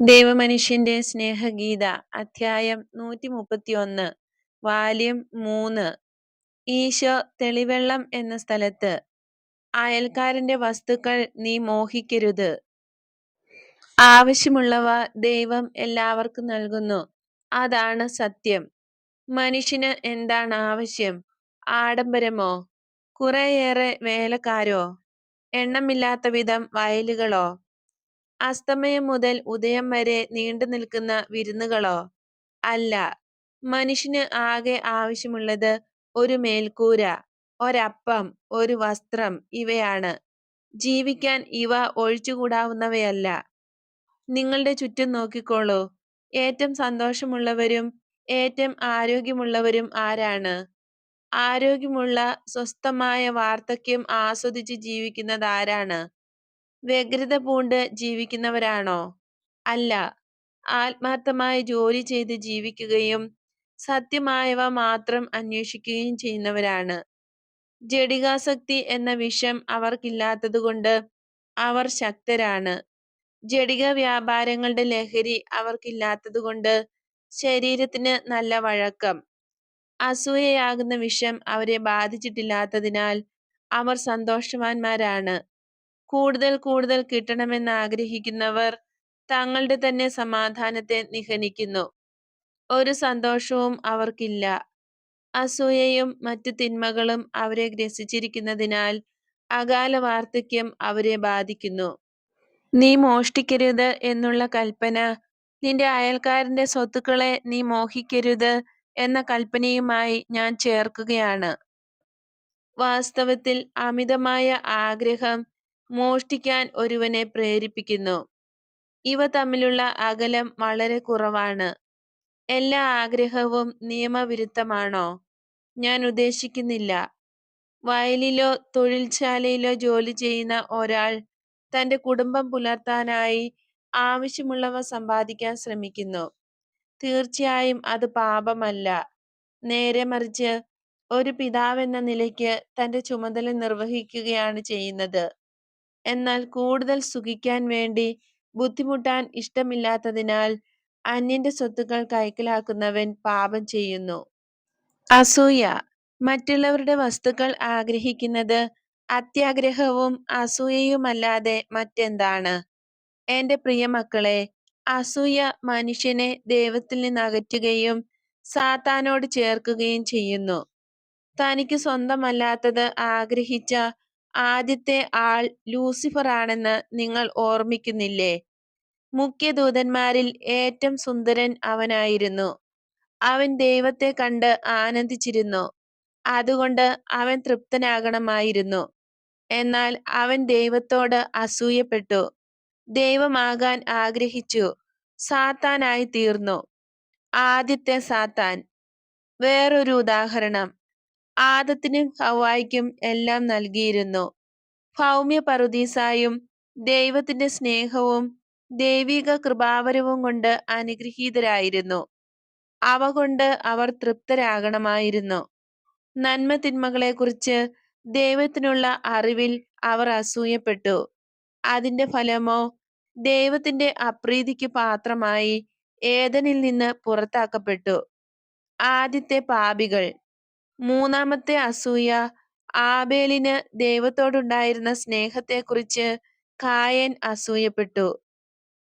ദൈവമനുഷ്യന്റെ സ്നേഹഗീത അധ്യായം നൂറ്റി മുപ്പത്തിയൊന്ന് വാല്യം മൂന്ന്. ഈശോ തെളിവെള്ളം എന്ന സ്ഥലത്ത് അയൽക്കാരന്റെ വസ്തുക്കൾ നീ മോഹിക്കരുത്. ആവശ്യമുള്ളവ ദൈവം എല്ലാവർക്കും നൽകുന്നു. അതാണ് സത്യം. മനുഷ്യന് എന്താണ് ആവശ്യം? ആഡംബരമോ? കുറേയേറെ വേലക്കാരോ? എണ്ണമില്ലാത്ത വിധം വയലുകളോ? അസ്തമയം മുതൽ ഉദയം വരെ നീണ്ടു നിൽക്കുന്ന വിരുന്നുകളോ? അല്ല. മനുഷ്യന് ആകെ ആവശ്യമുള്ളത് ഒരു മേൽക്കൂര ഒരപ്പം ഒരു വസ്ത്രം ഇവയാണ്. ജീവിക്കാൻ ഇവ ഒഴിച്ചുകൂടാവുന്നവയല്ല. നിങ്ങളുടെ ചുറ്റും നോക്കിക്കോളൂ. ഏറ്റവും സന്തോഷമുള്ളവരും ഏറ്റവും ആരോഗ്യമുള്ളവരും ആരാണ്? ആരോഗ്യമുള്ള സ്വസ്ഥമായ വാർദ്ധക്യം ആസ്വദിച്ച് ജീവിക്കുന്നത് ആരാണ് വ്യഗ്രത പൂണ്ട് ജീവിക്കുന്നവരാണോ? അല്ല. ആത്മാർത്ഥമായി ജോലി ചെയ്ത് ജീവിക്കുകയും സത്യമായവ മാത്രം അന്വേഷിക്കുകയും ചെയ്യുന്നവരാണ്. ജഡികാസക്തി എന്ന വിഷം അവർക്കില്ലാത്തതുകൊണ്ട് അവർ ശക്തരാണ്. ജഡിക വ്യാപാരങ്ങളുടെ ലഹരി അവർക്കില്ലാത്തതുകൊണ്ട് ശരീരത്തിന് നല്ല വഴക്കം. അസൂയയാകുന്ന വിഷം അവരെ ബാധിച്ചിട്ടില്ലാത്തതിനാൽ അവർ സന്തോഷവാന്മാരാണ്. കൂടുതൽ കൂടുതൽ കിട്ടണമെന്ന് ആഗ്രഹിക്കുന്നവർ തങ്ങളുടെ തന്നെ സമാധാനത്തെ നിഹനിക്കുന്നു. ഒരു സന്തോഷവും അവർക്കില്ല. അസൂയയും മറ്റു തിന്മകളും അവരെ ഗ്രസിച്ചിരിക്കുന്നതിനാൽ അകാല വാർദ്ധക്യം അവരെ ബാധിക്കുന്നു. നീ മോഷ്ടിക്കരുത് എന്നുള്ള കൽപ്പന നിന്റെ അയൽക്കാരന്റെ സ്വത്തുക്കളെ നീ മോഹിക്കരുത് എന്ന കൽപ്പനയുമായി ഞാൻ ചേർക്കുകയാണ്. വാസ്തവത്തിൽ അമിതമായ ആഗ്രഹം മോഷ്ടിക്കാൻ ഒരുവനെ പ്രേരിപ്പിക്കുന്നു. ഇവ തമ്മിലുള്ള അകലം വളരെ കുറവാണ്. എല്ലാ ആഗ്രഹവും നിയമവിരുദ്ധമാണോ? ഞാൻ ഉദ്ദേശിക്കുന്നില്ല. വയലിലോ തൊഴിൽശാലയിലോ ജോലി ചെയ്യുന്ന ഒരാൾ തന്റെ കുടുംബം പുലർത്താനായി ആവശ്യമുള്ളവ സമ്പാദിക്കാൻ ശ്രമിക്കുന്നു. തീർച്ചയായും അത് പാപമല്ല. നേരെ മറിച്ച് ഒരു പിതാവെന്ന നിലയ്ക്ക് തന്റെ ചുമതല നിർവഹിക്കുകയാണ് ചെയ്യുന്നത്. എന്നാൽ കൂടുതൽ സുഖിക്കാൻ വേണ്ടി ബുദ്ധിമുട്ടാൻ ഇഷ്ടമില്ലാത്തതിനാൽ അന്യന്റെ സ്വത്തുക്കൾ കൈക്കലാക്കുന്നവൻ പാപം ചെയ്യുന്നു. അസൂയ. മറ്റുള്ളവരുടെ വസ്തുക്കൾ ആഗ്രഹിക്കുന്നത് അത്യാഗ്രഹവും അസൂയയുമല്ലാതെ മറ്റെന്താണ്? എന്റെ പ്രിയമക്കളെ അസൂയ മനുഷ്യനെ ദൈവത്തിൽ നിന്ന് അകറ്റുകയും സാത്താനോട് ചേർക്കുകയും ചെയ്യുന്നു. തനിക്ക് സ്വന്തമല്ലാത്തത് ആഗ്രഹിച്ച ആദ്യത്തെ ആൾ ലൂസിഫർ ആണെന്ന് നിങ്ങൾ ഓർമ്മിക്കുന്നില്ലേ? മുഖ്യദൂതന്മാരിൽ ഏറ്റവും സുന്ദരൻ അവനായിരുന്നു. അവൻ ദൈവത്തെ കണ്ട് ആനന്ദിച്ചിരുന്നു. അതുകൊണ്ട് അവൻ തൃപ്തനാകണമായിരുന്നു. എന്നാൽ അവൻ ദൈവത്തോട് അസൂയപ്പെട്ടു. ദൈവമാകാൻ ആഗ്രഹിച്ചു. സാത്താനായി തീർന്നു ആദ്യത്തെ സാത്താൻ. വേറൊരു ഉദാഹരണം. ആദത്തിനും ഹവായിക്കും എല്ലാം നൽകിയിരുന്നു. ഭൗമ്യ പറുദീസായും ദൈവത്തിന്റെ സ്നേഹവും ദൈവിക കൃപാവരവും കൊണ്ട് അനുഗ്രഹീതരായിരുന്നു. അവ കൊണ്ട് അവർ തൃപ്തരാകണമായിരുന്നു. നന്മ തിന്മകളെ കുറിച്ച് ദൈവത്തിനുള്ള അറിവിൽ അവർ അസൂയപ്പെട്ടു. അതിന്റെ ഫലമോ ദൈവത്തിന്റെ അപ്രീതിക്ക് പാത്രമായി ഏതനിൽ നിന്ന് പുറത്താക്കപ്പെട്ടു. ആദ്യത്തെ പാപികൾ. മൂന്നാമത്തെ അസൂയ ആബേലിന് ദൈവത്തോടുണ്ടായിരുന്ന സ്നേഹത്തെക്കുറിച്ച് കായൻ അസൂയപ്പെട്ടു.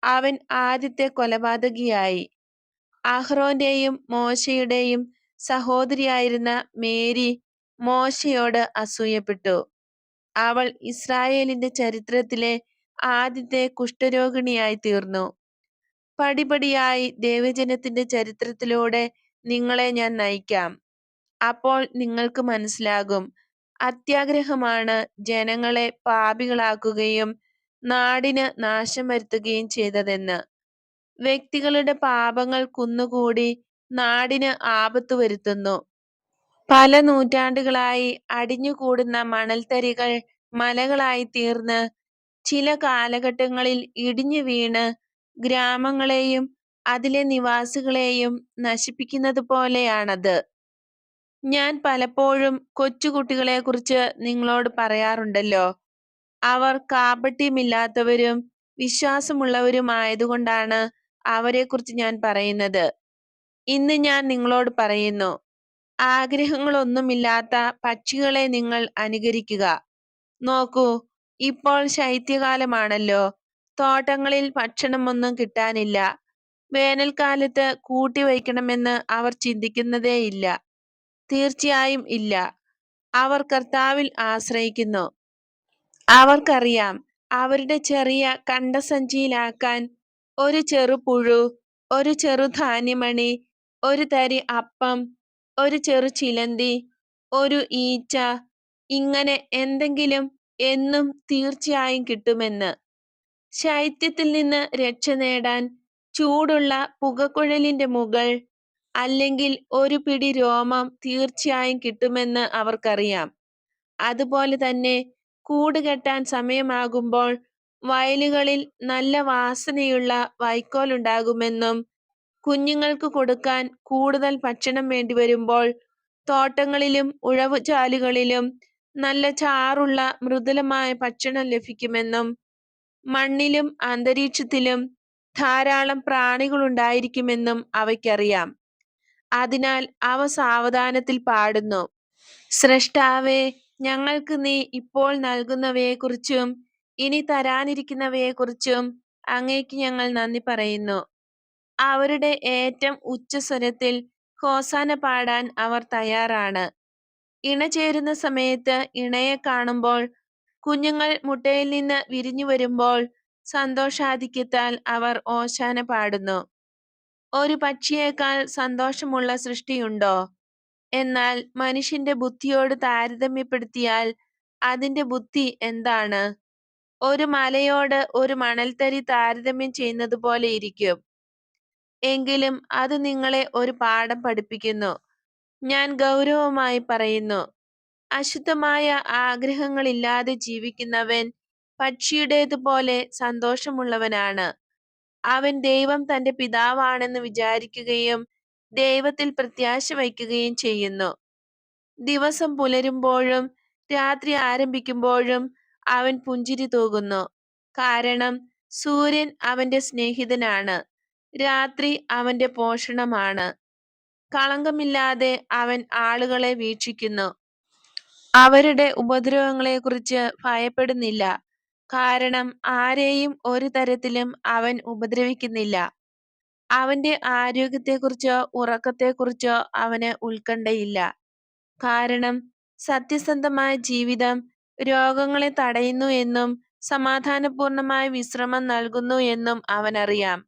അവൻ ആദ്യത്തെ കൊലപാതകിയായി. അഹ്റോന്റെയും മോശയുടെയും സഹോദരിയായിരുന്ന മേരി മോശയോട് അസൂയപ്പെട്ടു. അവൾ ഇസ്രായേലിന്റെ ചരിത്രത്തിലെ ആദ്യത്തെ കുഷ്ഠരോഗിണിയായി തീർന്നു പടിപടിയായി ദൈവജനത്തിന്റെ ചരിത്രത്തിലൂടെ നിങ്ങളെ ഞാൻ നയിക്കാം. അപ്പോൾ നിങ്ങൾക്ക് മനസ്സിലാകും. അത്യാഗ്രഹമാണ് ജനങ്ങളെ പാപികളാക്കുകയും നാടിന് നാശം വരുത്തുകയും ചെയ്തതെന്ന്. വ്യക്തികളുടെ പാപങ്ങൾ കുന്നുകൂടി നാടിന് ആപത്തു വരുത്തുന്നു. പല നൂറ്റാണ്ടുകളായി അടിഞ്ഞുകൂടുന്ന മണൽത്തരികൾ മലകളായി തീർന്ന് ചില കാലഘട്ടങ്ങളിൽ ഇടിഞ്ഞു വീണ് ഗ്രാമങ്ങളെയും അതിലെ നിവാസികളെയും നശിപ്പിക്കുന്നത് പോലെയാണത് ഞാൻ പലപ്പോഴും കൊച്ചുകുട്ടികളെ കുറിച്ച് നിങ്ങളോട് പറയാറുണ്ടല്ലോ. അവർ കാപട്യമില്ലാത്തവരും വിശ്വാസമുള്ളവരുമായതുകൊണ്ടാണ് അവരെക്കുറിച്ച് ഞാൻ പറയുന്നത്. ഇന്ന് ഞാൻ നിങ്ങളോട് പറയുന്നു ആഗ്രഹങ്ങളൊന്നുമില്ലാത്ത പക്ഷികളെ നിങ്ങൾ അനുകരിക്കുക. നോക്കൂ ഇപ്പോൾ ശൈത്യകാലമാണല്ലോ. തോട്ടങ്ങളിൽ ഭക്ഷണമൊന്നും കിട്ടാനില്ല. വേനൽക്കാലത്ത് കൂട്ടിവയ്ക്കണമെന്ന് അവർ ചിന്തിക്കുന്നതേയില്ല. തീർച്ചയായും ഇല്ല. അവർ കർത്താവിൽ ആശ്രയിക്കുന്നു. അവർക്കറിയാം അവരുടെ ചെറിയ കണ്ടസഞ്ചിയിലാക്കാൻ ഒരു ചെറുപുഴു ഒരു ചെറു ധാന്യമണി ഒരു തരി അപ്പം ഒരു ചെറു ചിലന്തി ഒരു ഈച്ച ഇങ്ങനെ എന്തെങ്കിലും എന്നും തീർച്ചയായും കിട്ടുമെന്ന്. ശൈത്യത്തിൽ നിന്ന് രക്ഷ നേടാൻ ചൂടുള്ള പുകക്കുഴലിന്റെ മുകൾ അല്ലെങ്കിൽ ഒരു പിടി രോമം തീർച്ചയായും കിട്ടുമെന്ന് അവർക്കറിയാം. അതുപോലെ തന്നെ കൂട് കെട്ടാൻ സമയമാകുമ്പോൾ വയലുകളിൽ നല്ല വാസനയുള്ള വൈക്കോലുണ്ടാകുമെന്നും കുഞ്ഞുങ്ങൾക്ക് കൊടുക്കാൻ കൂടുതൽ ഭക്ഷണം വേണ്ടിവരുമ്പോൾ തോട്ടങ്ങളിലും ഉഴവുചാലുകളിലും നല്ല ചാറുള്ള മൃദുലമായ ഭക്ഷണം ലഭിക്കുമെന്നും മണ്ണിലും അന്തരീക്ഷത്തിലും ധാരാളം പ്രാണികളുണ്ടായിരിക്കുമെന്നും അവയ്ക്കറിയാം. അതിനാൽ അവ സാവധാനത്തിൽ പാടുന്നു. സ്രഷ്ടാവേ ഞങ്ങൾക്ക് നീ ഇപ്പോൾ നൽകുന്നവയെക്കുറിച്ചും ഇനി തരാനിരിക്കുന്നവയെക്കുറിച്ചും അങ്ങേക്ക് ഞങ്ങൾ നന്ദി പറയുന്നു. അവരുടെ ഏറ്റവും ഉച്ചസ്വരത്തിൽ ഹോസാന പാടാൻ അവർ തയ്യാറാണ്. ഇണ ചേരുന്ന സമയത്ത് ഇണയെ കാണുമ്പോൾ കുഞ്ഞുങ്ങൾ മുട്ടയിൽ നിന്ന് വിരിഞ്ഞു വരുമ്പോൾ സന്തോഷാധിക്യത്താൽ അവർ ഓശാന പാടുന്നു. ഒരു പക്ഷിയേക്കാൾ സന്തോഷമുള്ള സൃഷ്ടിയുണ്ടോ? എന്നാൽ മനുഷ്യന്റെ ബുദ്ധിയോട് താരതമ്യപ്പെടുത്തിയാൽ അതിന്റെ ബുദ്ധി എന്താണ്? ഒരു മലയോട് ഒരു മണൽത്തരി താരതമ്യം ചെയ്യുന്നത് പോലെ ഇരിക്കും. എങ്കിലും അത് നിങ്ങളെ ഒരു പാഠം പഠിപ്പിക്കുന്നു. ഞാൻ ഗൗരവമായി പറയുന്നു. അശുദ്ധമായ ആഗ്രഹങ്ങളില്ലാതെ ജീവിക്കുന്നവൻ പക്ഷിയുടേതുപോലെ സന്തോഷമുള്ളവനാണ്. അവൻ ദൈവം തന്റെ പിതാവാണെന്ന് വിചാരിക്കുകയും ദൈവത്തിൽ പ്രത്യാശ വയ്ക്കുകയും ചെയ്യുന്നു. ദിവസം പുലരുമ്പോഴും രാത്രി ആരംഭിക്കുമ്പോഴും അവൻ പുഞ്ചിരി തൂകുന്നു. കാരണം സൂര്യൻ അവന്റെ സ്നേഹിതനാണ്. രാത്രി അവന്റെ പോഷണമാണ്. കളങ്കമില്ലാതെ അവൻ ആളുകളെ വീക്ഷിക്കുന്നു. അവരുടെ ഉപദ്രവങ്ങളെക്കുറിച്ച് ഭയപ്പെടുന്നില്ല. കാരണം ആരെയും ഒരു തരത്തിലും അവൻ ഉപദ്രവിക്കുന്നില്ല. അവന്റെ ആരോഗ്യത്തെക്കുറിച്ചോ ഉറക്കത്തെക്കുറിച്ചോ അവന് ഉത്കണ്ഠയില്ല. കാരണം സത്യസന്ധമായ ജീവിതം രോഗങ്ങളെ തടയുന്നു എന്നും സമാധാനപൂർണമായ വിശ്രമം നൽകുന്നു എന്നും അവനറിയാം.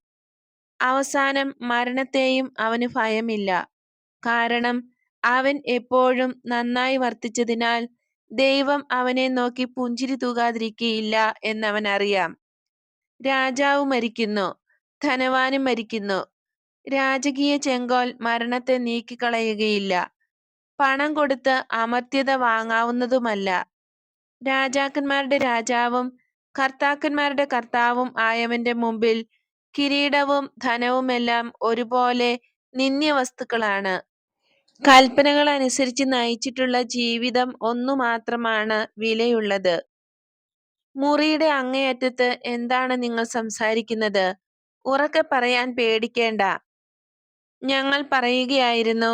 അവസാനം മരണത്തെയും അവന് ഭയമില്ല. കാരണം അവൻ എപ്പോഴും നന്നായി വർത്തിച്ചതിനാൽ ദൈവം അവനെ നോക്കി പുഞ്ചിരി തൂകാതിരിക്കയില്ല എന്നവൻ അറിയാം. രാജാവ് മരിക്കുന്നു. ധനവാനും മരിക്കുന്നു. രാജകീയ ചെങ്കോൽ മരണത്തെ നീക്കിക്കളയുകയില്ല. പണം കൊടുത്ത് അമർത്യത വാങ്ങാവുന്നതുമല്ല. രാജാക്കന്മാരുടെ രാജാവും കർത്താക്കന്മാരുടെ കർത്താവും ആയവന്റെ മുമ്പിൽ കിരീടവും ധനവുമെല്ലാം ഒരുപോലെ നിന്ദ്യ വസ്തുക്കളാണ് കൽപ്പനകൾ അനുസരിച്ച് നയിച്ചിട്ടുള്ള ജീവിതം ഒന്നു മാത്രമാണ് വിലയുള്ളത്. മുറിയുടെ അങ്ങേയറ്റത്ത് എന്താണ് നിങ്ങൾ സംസാരിക്കുന്നത്? ഉറക്കെ പറയാൻ പേടിക്കേണ്ട. ഞങ്ങൾ പറയുകയായിരുന്നു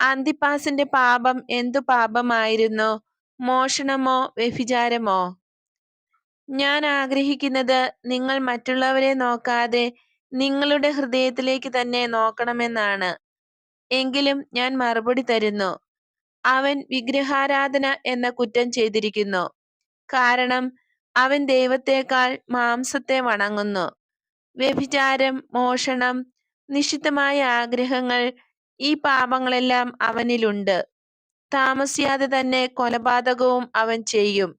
അന്തിപ്പാസിന്റെ പാപം എന്തു പാപമായിരുന്നു? മോഷണമോ വ്യഭിചാരമോ? ഞാൻ ആഗ്രഹിക്കുന്നത് നിങ്ങൾ മറ്റുള്ളവരെ നോക്കാതെ നിങ്ങളുടെ ഹൃദയത്തിലേക്ക് തന്നെ നോക്കണമെന്നാണ്. എങ്കിലും ഞാൻ മറുപടി തരുന്നു. അവൻ വിഗ്രഹാരാധന എന്ന കുറ്റം ചെയ്തിരിക്കുന്നു. കാരണം അവൻ ദൈവത്തെക്കാൾ മാംസത്തെ വണങ്ങുന്നു. വ്യഭിചാരം മോഷണം നിഷിദ്ധമായ ആഗ്രഹങ്ങൾ ഈ പാപങ്ങളെല്ലാം അവനിലുണ്ട്. താമസിയാതെ തന്നെ കൊലപാതകവും അവൻ ചെയ്യും.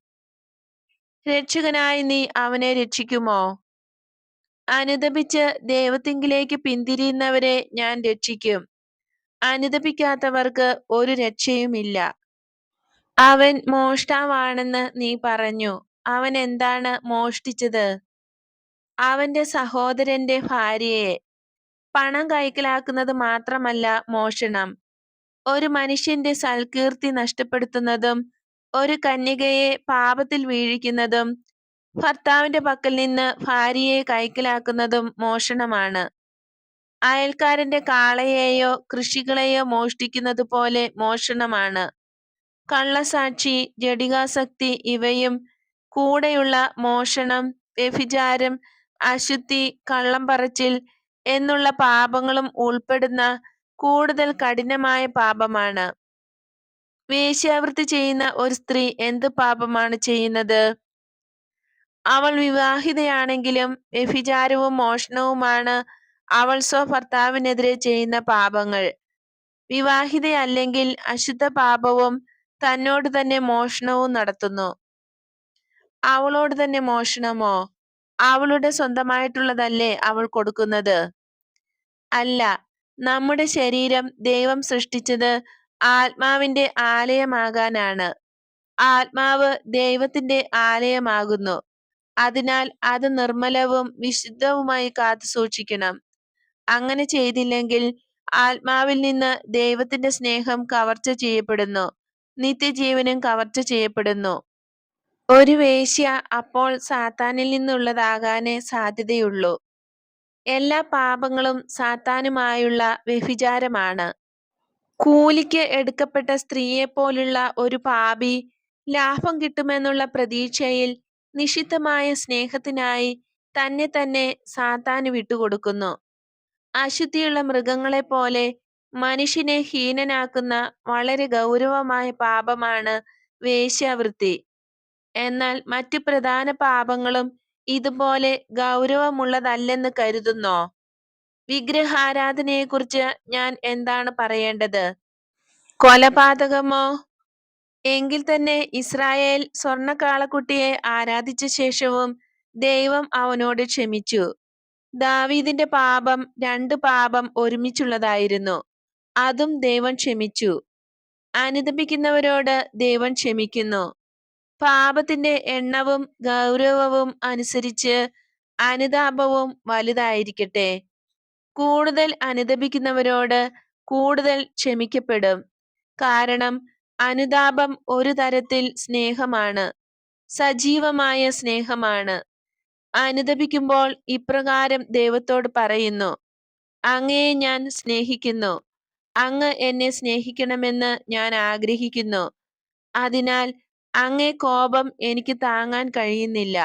രക്ഷകനായി നീ അവനെ രക്ഷിക്കുമോ? അനുദപിച്ച് ദൈവത്തിങ്കിലേക്ക് പിന്തിരിയുന്നവരെ ഞാൻ രക്ഷിക്കും. അനുദപിക്കാത്തവർക്ക് ഒരു രക്ഷയുമില്ല. അവൻ മോഷ്ടാവാണെന്ന് നീ പറഞ്ഞു. അവൻ എന്താണ് മോഷ്ടിച്ചത്? അവന്റെ സഹോദരന്റെ ഭാര്യയെ. പണം കൈക്കലാക്കുന്നത് മാത്രമല്ല മോഷണം. ഒരു മനുഷ്യന്റെ സൽകീർത്തി നഷ്ടപ്പെടുത്തുന്നതും ഒരു കന്യകയെ പാപത്തിൽ വീഴിക്കുന്നതും ഭർത്താവിന്റെ പക്കൽ നിന്ന് ഭാര്യയെ കൈക്കലാക്കുന്നതും മോഷണമാണ്. അയൽക്കാരന്റെ കാളയെയോ കൃഷികളെയോ മോഷ്ടിക്കുന്നത് പോലെ മോഷണമാണ്. കള്ളസാക്ഷി ജഡികാസക്തി ഇവയും കൂടെയുള്ള മോഷണം വ്യഭിചാരം അശുദ്ധി കള്ളം പറച്ചിൽ എന്നുള്ള പാപങ്ങളും ഉൾപ്പെടുന്ന കൂടുതൽ കഠിനമായ പാപമാണ്. വേശ്യാവൃത്തി ചെയ്യുന്ന ഒരു സ്ത്രീ എന്ത് പാപമാണ് ചെയ്യുന്നത്? അവൾ വിവാഹിതയാണെങ്കിലും വ്യഭിചാരവും മോഷണവുമാണ് അവൾ സ്വഭർത്താവിനെതിരെ ചെയ്യുന്ന പാപങ്ങൾ. വിവാഹിതയല്ലെങ്കിൽ അശുദ്ധ പാപവും തന്നോട് തന്നെ മോഷണവും നടത്തുന്നു. അവളോട് തന്നെ മോഷണമോ? അവളുടെ സ്വന്തമായിട്ടുള്ളതല്ലേ അവൾ കൊടുക്കുന്നത്? അല്ല നമ്മുടെ ശരീരം ദൈവം സൃഷ്ടിച്ചത് ആത്മാവിന്റെ ആലയമാകാനാണ്. ആത്മാവ് ദൈവത്തിന്റെ ആലയമാകുന്നു. അതിനാൽ അത് നിർമ്മലവും വിശുദ്ധവുമായി കാത്തു സൂക്ഷിക്കണം അങ്ങനെ ചെയ്തില്ലെങ്കിൽ ആത്മാവിൽ നിന്ന് ദൈവത്തിന്റെ സ്നേഹം കവർച്ച ചെയ്യപ്പെടുന്നു. നിത്യജീവനും കവർച്ച ചെയ്യപ്പെടുന്നു. ഒരു വേശ്യ അപ്പോൾ സാത്താനിൽ നിന്നുള്ളതാകാനേ സാധ്യതയുള്ളൂ. എല്ലാ പാപങ്ങളും സാത്താനുമായുള്ള വ്യഭിചാരമാണ്. കൂലിക്ക് എടുക്കപ്പെട്ട സ്ത്രീയെപ്പോലുള്ള ഒരു പാപി ലാഭം കിട്ടുമെന്നുള്ള പ്രതീക്ഷയിൽ നിഷിദ്ധമായ സ്നേഹത്തിനായി തന്നെ തന്നെ സാത്താന് വിട്ടുകൊടുക്കുന്നു. അശുദ്ധിയുള്ള മൃഗങ്ങളെപ്പോലെ മനുഷ്യനെ ഹീനനാക്കുന്ന വളരെ ഗൗരവമായ പാപമാണ് വേശ്യാവൃത്തി. എന്നാൽ മറ്റു പ്രധാന പാപങ്ങളും ഇതുപോലെ ഗൗരവമുള്ളതല്ലെന്ന് കരുതുന്നോ? വിഗ്രഹാരാധനയെക്കുറിച്ച് ഞാൻ എന്താണ് പറയേണ്ടത്? കൊലപാതകമോ? എങ്കിൽ തന്നെ ഇസ്രായേൽ സ്വർണക്കാളക്കുട്ടിയെ ആരാധിച്ച ശേഷവും ദൈവം അവനോട് ക്ഷമിച്ചു. ദാവീദിന്റെ പാപം രണ്ട് പാപം ഒരുമിച്ചുള്ളതായിരുന്നു. അതും ദൈവം ക്ഷമിച്ചു. അനുദപിക്കുന്നവരോട് ദൈവം ക്ഷമിക്കുന്നു. പാപത്തിന്റെ എണ്ണവും ഗൗരവവും അനുസരിച്ച് അനുതാപവും വലുതായിരിക്കട്ടെ. കൂടുതൽ അനുദപിക്കുന്നവരോട് കൂടുതൽ ക്ഷമിക്കപ്പെടും. കാരണം അനുതാപം ഒരു തരത്തിൽ സ്നേഹമാണ്. സജീവമായ സ്നേഹമാണ്. അനുദപിക്കുമ്പോൾ ഇപ്രകാരം ദൈവത്തോട് പറയുന്നു അങ്ങയെ ഞാൻ സ്നേഹിക്കുന്നു. അങ്ങ് എന്നെ സ്നേഹിക്കണമെന്ന് ഞാൻ ആഗ്രഹിക്കുന്നു. അതിനാൽ അങ്ങേ കോപം എനിക്ക് താങ്ങാൻ കഴിയുന്നില്ല.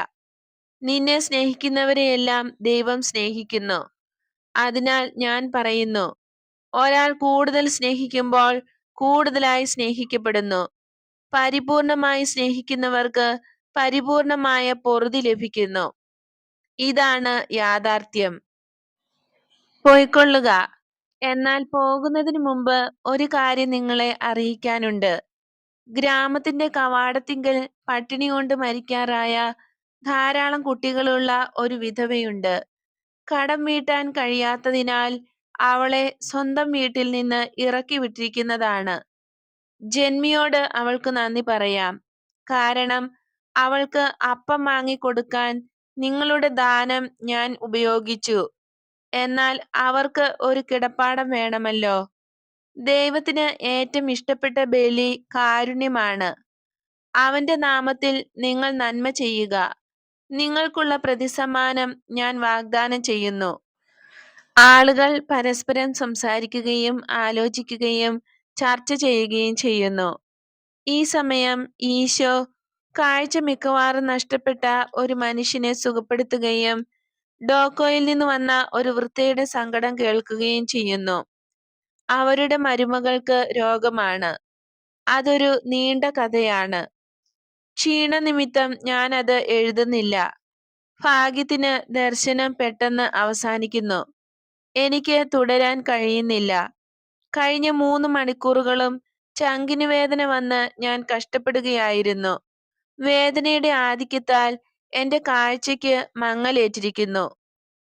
നിന്നെ സ്നേഹിക്കുന്നവരെയെല്ലാം ദൈവം സ്നേഹിക്കുന്നു. അതിനാൽ ഞാൻ പറയുന്നു ഒരാൾ കൂടുതൽ സ്നേഹിക്കുമ്പോൾ കൂടുതലായി സ്നേഹിക്കപ്പെടുന്നു. പരിപൂർണമായി സ്നേഹിക്കുന്നവർക്ക് പരിപൂർണമായ പൊറുതി ലഭിക്കുന്നു. ഇതാണ് യാഥാർത്ഥ്യം. പോയിക്കൊള്ളുക. എന്നാൽ പോകുന്നതിന് മുമ്പ് ഒരു കാര്യം നിങ്ങളെ അറിയിക്കാനുണ്ട്. ഗ്രാമത്തിന്റെ കവാടത്തിങ്കൽ പട്ടിണി കൊണ്ട് മരിക്കാറായ ധാരാളം കുട്ടികളുള്ള ഒരു വിധവയുണ്ട്. കടം വീട്ടാൻ കഴിയാത്തതിനാൽ അവളെ സ്വന്തം വീട്ടിൽ നിന്ന് ഇറക്കി വിട്ടിരിക്കുന്നതാണ്. ജന്മിയോട് അവൾക്ക് നന്ദി പറയാം. കാരണം അവൾക്ക് അപ്പം വാങ്ങിക്കൊടുക്കാൻ നിങ്ങളുടെ ദാനം ഞാൻ ഉപയോഗിച്ചു. എന്നാൽ അവർക്ക് ഒരു കിടപ്പാടം വേണമല്ലോ. ദൈവത്തിന് ഏറ്റവും ഇഷ്ടപ്പെട്ട ബലി കാരുണ്യമാണ്. അവന്റെ നാമത്തിൽ നിങ്ങൾ നന്മ ചെയ്യുക. നിങ്ങൾക്കുള്ള പ്രതിസമ്മാനം ഞാൻ വാഗ്ദാനം ചെയ്യുന്നു. ആളുകൾ പരസ്പരം സംസാരിക്കുകയും ആലോചിക്കുകയും ചർച്ച ചെയ്യുകയും ചെയ്യുന്നു. ഈ സമയം ഈശോ കാഴ്ച മിക്കവാറും നഷ്ടപ്പെട്ട ഒരു മനുഷ്യനെ സുഖപ്പെടുത്തുകയും ഡോക്കോയിൽ നിന്ന് വന്ന ഒരു വൃദ്ധയുടെ സങ്കടം കേൾക്കുകയും ചെയ്യുന്നു. അവരുടെ മരുമകൾക്ക് രോഗമാണ്. അതൊരു നീണ്ട കഥയാണ്. ക്ഷീണ നിമിത്തം ഞാൻ അത് എഴുതുന്നില്ല. ഭാഗ്യത്തിന് ദർശനം പെട്ടെന്ന് അവസാനിക്കുന്നു. എനിക്ക് തുടരാൻ കഴിയുന്നില്ല. കഴിഞ്ഞ മൂന്ന് മണിക്കൂറുകളും ചങ്കിന് വേദന വന്ന് ഞാൻ കഷ്ടപ്പെടുകയായിരുന്നു. വേദനയുടെ ആധിക്യത്താൽ എന്റെ കാഴ്ചയ്ക്ക് മങ്ങലേറ്റിരിക്കുന്നു.